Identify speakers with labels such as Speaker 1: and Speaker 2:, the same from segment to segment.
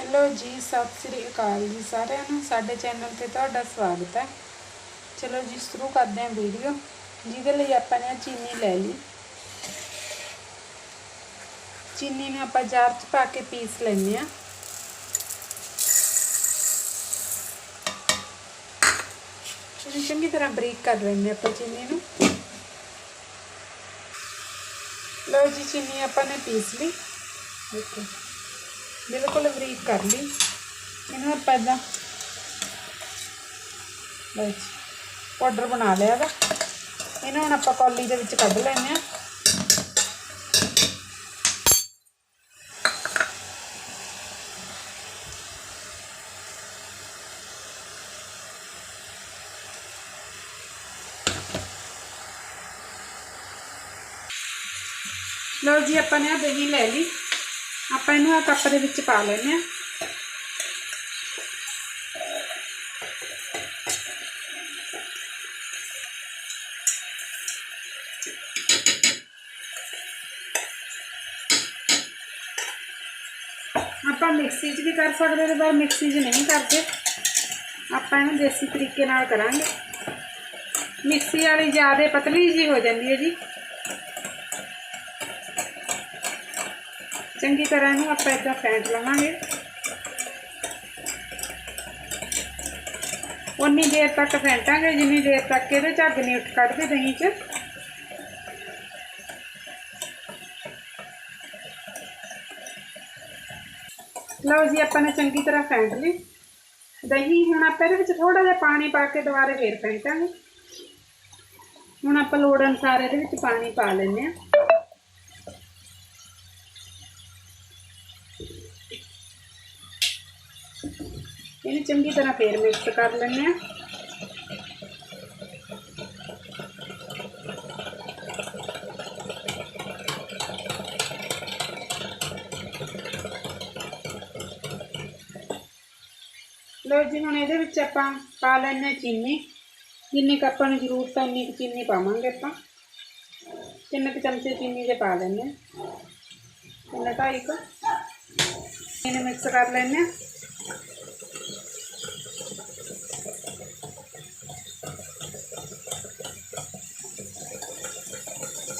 Speaker 1: Hello ਜੀ, ਸਤਿ ਸ੍ਰੀ ਅਕਾਲ ਜੀ ਸਾਰਿਆਂ ਨੂੰ। ਸਾਡੇ ਚੈਨਲ ਤੇ ਤੁਹਾਡਾ ਸਵਾਗਤ ਹੈ। ਚਲੋ ਜੀ, ਸ਼ੁਰੂ ਕਰਦੇ ਹਾਂ ਵੀਡੀਓ। ਜਿਹਦੇ ਲਈ ਆਪਾਂ ਨੇ ਚੀਨੀ ਲੈ ਲਈ। ਚੀਨੀ ਨੂੰ ਆਪਾਂ ਜਾਰ 'ਚ ਪਾ ਕੇ ਪੀਸ ਲੈਂਦੇ ਆ ਇਹਨੂੰ ਚੰਗੀ ਤਰ੍ਹਾਂ ਬਰੀਕ ਕਰ ਲੈਂਦੇ ਆਪਾਂ ਚੀਨੀ ਨੂੰ। ਲਓ ਜੀ, ਚੀਨੀ ਆਪਾਂ ਨੇ ਪੀਸ ਲਈ। ਦੇਖੋ ਬਿਲਕੁਲ ਬਰੀਕ ਕਰ ਲਈ। ਇਹਨੂੰ ਆਪਾਂ ਇਦਾਂ ਬਸ ਪਾਊਡਰ ਬਣਾ ਲਿਆ ਵਾ। ਇਹਨੂੰ ਹੁਣ ਆਪਾਂ ਕੌਲੀ ਦੇ ਵਿੱਚ ਕੱਢ ਲੈਂਦੇ ਆ ਲਓ ਜੀ, ਆਪਾਂ ਨੇ ਆ ਦਹੀਂ ਲੈ ਲਈ। ਆਪਾਂ ਇਹਨੂੰ ਆ ਕੱਪ ਦੇ ਵਿੱਚ ਪਾ ਲੈਂਦੇ ਆ ਆਪਾਂ ਮਿਕਸੀ 'ਚ ਵੀ ਕਰ ਸਕਦੇ ਹਾਂ ਪਰ ਮਿਕਸੀ 'ਚ ਨਹੀਂ ਕਰਦੇ। ਆਪਾਂ ਇਹਨੂੰ ਦੇਸੀ ਤਰੀਕੇ ਨਾਲ ਕਰਾਂਗੇ। ਮਿਕਸੀ ਵਾਲੀ ਜ਼ਿਆਦਾ ਪਤਲੀ ਜੀ ਹੋ ਜਾਂਦੀ ਹੈ ਜੀ। ਚੰਗੀ ਤਰ੍ਹਾਂ ਇਹਨੂੰ ਆਪਾਂ ਇਦਾਂ ਫੈਂਟ ਲਵਾਂਗੇ। ਉਨੀ ਦੇਰ ਤੱਕ ਫੈਂਟਾਂਗੇ, ਜਿੰਨੀ ਦੇਰ ਤੱਕ ਇਹਦੇ ਝੱਗ ਨਹੀਂ ਉੱਠ ਕੱਢਦੇ ਦਹੀਂ 'ਚ। ਲਓ ਜੀ, ਆਪਾਂ ਨੇ ਚੰਗੀ ਤਰ੍ਹਾਂ ਫੈਂਟ ਲਈ। ਦਹੀਂ ਹੁਣ ਆਪਾਂ ਇਹਦੇ ਵਿੱਚ ਥੋੜਾ ਜਿਹਾ ਪਾਣੀ ਪਾ ਕੇ ਦੁਬਾਰਾ ਫੇਰ ਫੈਂਟਾਂਗੇ। ਹੁਣ ਆਪਾਂ ਲੋੜ ਅਨੁਸਾਰ ਇਹਦੇ ਵਿੱਚ ਪਾਣੀ ਪਾ ਲੈਂਦੇ ਆ ਇਹਨੂੰ ਚੰਗੀ ਤਰ੍ਹਾਂ ਫੇਰ ਮਿਕਸ ਕਰ ਲੈਂਦੇ ਆ ਲਓ ਜੀ, ਹੁਣ ਇਹਦੇ ਵਿੱਚ ਆਪਾਂ ਪਾ ਲੈਂਦੇ ਹਾਂ ਚੀਨੀ। ਜਿੰਨੀ ਕੁ ਆਪਾਂ ਨੂੰ ਜ਼ਰੂਰਤ ਹੈ ਉਨੀ ਕੁ ਚੀਨੀ ਪਾਵਾਂਗੇ ਆਪਾਂ। ਤਿੰਨ ਕੁ ਚਮਚੇ ਚੀਨੀ ਦੇ ਪਾ ਲੈਂਦੇ ਹਾਂ। ਤਿੰਨ ਢਾਈ ਕੁ। ਇਹਨੂੰ ਮਿਕਸ ਕਰ ਲੈਂਦੇ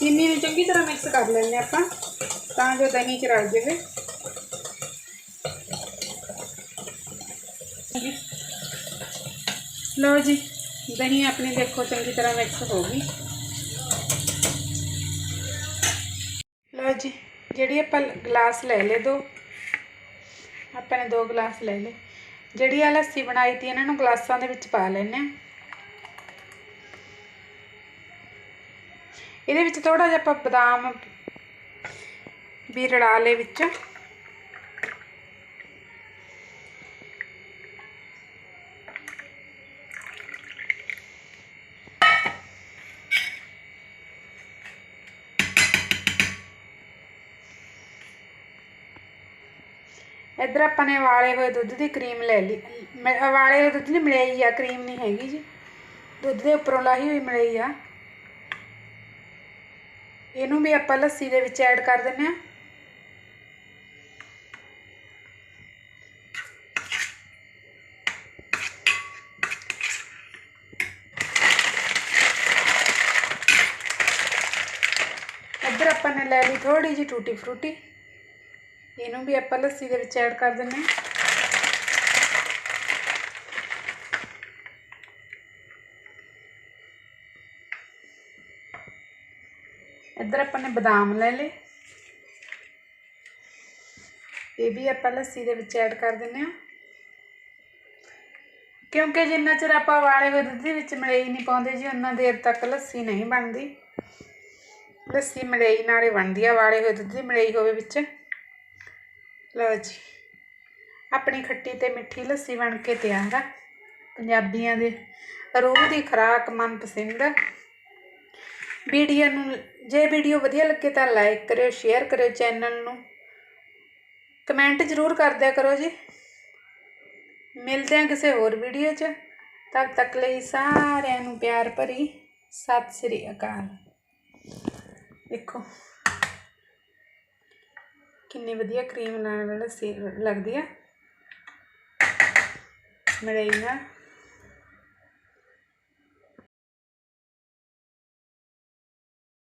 Speaker 1: ਚੀਨੀ ਨੂੰ ਚੰਗੀ ਤਰ੍ਹਾਂ ਮਿਕਸ ਕਰ ਲੈਂਦੇ ਆਪਾਂ, ਤਾਂ ਜੋ ਦਹੀਂ ਚ ਰਲ ਜਾਵੇ। ਲਓ ਜੀ, ਦਹੀਂ ਆਪਣੀ ਦੇਖੋ ਚੰਗੀ ਤਰ੍ਹਾਂ ਮਿਕਸ ਹੋ ਗਈ। ਲਓ ਜੀ, ਜਿਹੜੀ ਆਪਾਂ ਗਲਾਸ ਲੈ ਲਏ ਦੋ, ਆਪਾਂ ਨੇ ਦੋ ਗਲਾਸ ਲੈ ਲਏ। ਜਿਹੜੀ ਆ ਲੱਸੀ ਬਣਾਈ ਤੀ, ਇਹਨਾਂ ਨੂੰ ਗਲਾਸਾਂ ਦੇ ਵਿੱਚ ਪਾ ਲੈਣੇ ਆ ਇਹਦੇ ਵਿੱਚ ਥੋੜਾ ਜਿਹਾ ਆਪਾਂ ਬਦਾਮ ਵੀ ਰਲਾ ਲਏ ਵਿੱਚ। ਇੱਧਰ ਆਪਾਂ ਨੇ ਵਾਲੇ ਹੋਏ ਦੁੱਧ ਦੀ ਕਰੀਮ ਲੈ ਲਈ। ਮ- ਵਾਲੇ ਹੋਏ ਦੁੱਧ ਦੀ ਮਲਾਈ ਆ, ਕਰੀਮ ਨਹੀਂ ਹੈਗੀ ਜੀ। ਦੁੱਧ ਦੇ ਉੱਪਰੋਂ ਲਾਹੀ ਹੋਈ ਮਲਾਈ ਆ। ਇਹਨੂੰ ਵੀ ਆਪਾਂ ਲੱਸੀ ਦੇ ਵਿੱਚ ਐਡ ਕਰ ਦਿੰਨੇ ਆ ਇੱਧਰ ਆਪਾਂ ਨੇ ਲੈ ਲਈ ਥੋੜੀ ਜਿਹੀ ਟੂਟੀ ਫਰੂਟੀ। ਇਹਨੂੰ ਵੀ ਆਪਾਂ ਲੱਸੀ ਦੇ ਵਿੱਚ ਐਡ ਕਰ ਦਿੰਨੇ ਆ ਇੱਧਰ ਆਪਾਂ ਨੇ ਬਦਾਮ ਲੈ ਲਏ। ਇਹ ਵੀ ਆਪਾਂ ਲੱਸੀ ਦੇ ਵਿੱਚ ਐਡ ਕਰ ਦਿੰਨੇ ਆ ਕਿਉਂਕਿ ਜਿੰਨਾ ਚਿਰ ਆਪਾਂ ਵਾਲੇ ਹੋਏ ਦੁੱਧ ਦੇ ਵਿੱਚ ਮਲਾਈ ਨਹੀਂ ਪਾਉਂਦੇ ਜੀ, ਉਨਾ ਦੇਰ ਤੱਕ ਲੱਸੀ ਨਹੀਂ ਬਣਦੀ। ਲੱਸੀ ਮਲਾਈ ਨਾਲੇ ਬਣਦੀ ਆ ਵਾਲੇ ਹੋਏ ਦੁੱਧ ਦੀ ਮਲਾਈ ਹੋਵੇ ਵਿੱਚ। ਲਓ ਜੀ, ਆਪਣੀ ਖੱਟੀ ਤੇ ਮਿੱਠੀ ਲੱਸੀ ਬਣ ਕੇ ਤਿਆਰ ਆ। ਪੰਜਾਬੀਆਂ ਦੇ ਰੂਹ ਦੀ ਖੁਰਾਕ ਮਨਪਸੰਦ ਵੀਡੀਓ ਨੂੰ, ਜੇ ਵੀਡੀਓ ਵਧੀਆ ਲੱਗੇ ਤਾਂ ਲਾਈਕ ਕਰਿਓ ਸ਼ੇਅਰ ਕਰਿਓ ਚੈਨਲ ਨੂੰ। ਕਮੈਂਟ ਜ਼ਰੂਰ ਕਰ ਦਿਆ ਕਰੋ ਜੀ। ਮਿਲਦੇ ਹਾਂ ਕਿਸੇ ਹੋਰ ਵੀਡੀਓ 'ਚ। ਤਦ ਤੱਕ ਲਈ ਸਾਰਿਆਂ ਨੂੰ ਪਿਆਰ ਭਰੀ। ਸਤਿ ਸ੍ਰੀ ਅਕਾਲ। ਦੇਖੋ। ਕਿੰਨੀ ਵਧੀਆ ਕਰੀਮ ਨਾਲ ਲੱਸੀ ਲੱਗਦੀ ਆ। ਮਲਾਈ ਨਾਲ